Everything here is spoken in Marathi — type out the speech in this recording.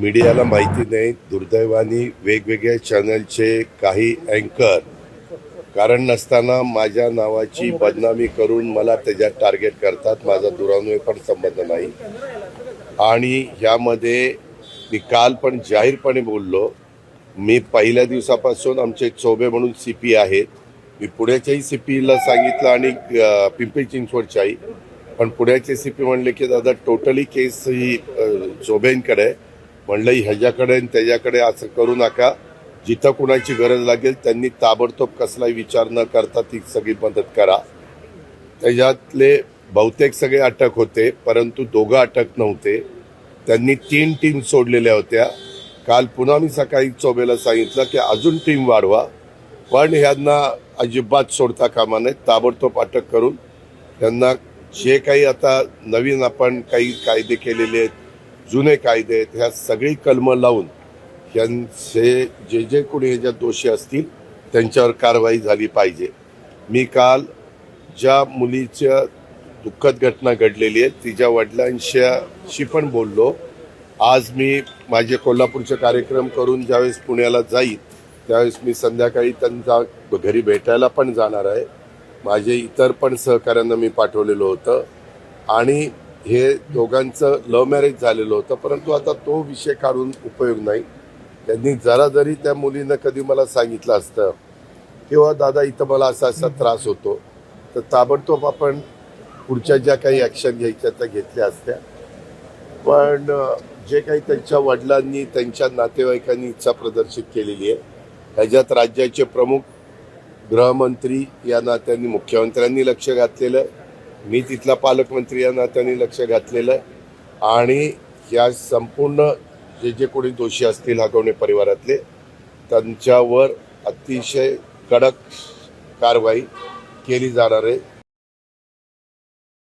मीडियाला माहिती नाही दुर्दैवाने वेगवेगळ्या चॅनलचे काही अँकर कारण नसताना माझ्या नावाची बदनामी करून मला त्याच्यात टार्गेट करतात. माझा दुरान्वय पण संबंध नाही. आणि ह्यामध्ये मी काल पण जाहीरपणे बोललो मी पहिल्या दिवसापासून आमचे चोबे म्हणून सी पी आहेत. मी पुण्याच्याही सी पीला सांगितलं आणि पिंपरी चिंचवडच्याही. पण पुण्याचे सी पी म्हणले की दादा टोटली केस ही चोबेंकडे आहे. म्हणलं ह्याच्याकडे आणि त्याच्याकडे असं करू नका. जिथं कुणाची गरज लागेल त्यांनी ताबडतोब कसलाही विचार न करता ती सगळी मदत करा. त्याच्यातले बहुतेक सगळे अटक होते परंतु दोघं अटक नव्हते. त्यांनी तीन टीम सोडलेल्या होत्या. काल पुन्हा मी सकाळी चोबेला सांगितलं की अजून टीम वाढवा. पण ह्यांना अजिबात सोडता कामा नये ताबडतोब अटक करून. त्यांना जे काही आता नवीन आपण काही कायदे केलेले आहेत जुने कायदे आहेत ह्या सगळी कलमं लावून यांचे जे जे कोणी ह्याच्यात दोषी असतील त्यांच्यावर कारवाई झाली पाहिजे. मी काल ज्या मुलीच्या दुःखद घटना घडलेली आहे तिच्या वडिलांशी पण बोललो. आज मी माझे कोल्हापूरचे कार्यक्रम करून ज्यावेळेस पुण्याला जाईल त्यावेळेस मी संध्याकाळी त्यांचा घरी भेटायला पण जाणार आहे. माझे इतर पण सहकाऱ्यांना मी पाठवलेलं होतं. आणि हे दोघांचं लव्ह मॅरेज झालेलं होतं परंतु आता तो विषय काढून उपयोग नाही. त्यांनी जरा जरी त्या मुलीनं कधी मला सांगितलं असतं किंवा दादा इथं मला असा असा त्रास होतो तर ताबडतोब आपण पुढच्या ज्या काही ॲक्शन घ्यायच्या त्या घेतल्या असत्या. पण जे काही त्यांच्या वडिलांनी त्यांच्या नातेवाईकांनी इच्छा प्रदर्शित केलेली आहे ह्याच्यात राज्याचे प्रमुख गृहमंत्री या नात्यांनी मुख्यमंत्र्यांनी लक्ष घातलेलं आहे. मी तिथला पालकमंत्री या नात्याने लक्ष घातलेलं आहे आणि या संपूर्ण जे जे कोणी दोषी असतील हागवणे परिवारातले त्यांच्यावर अतिशय कडक कारवाई केली जाणार आहे.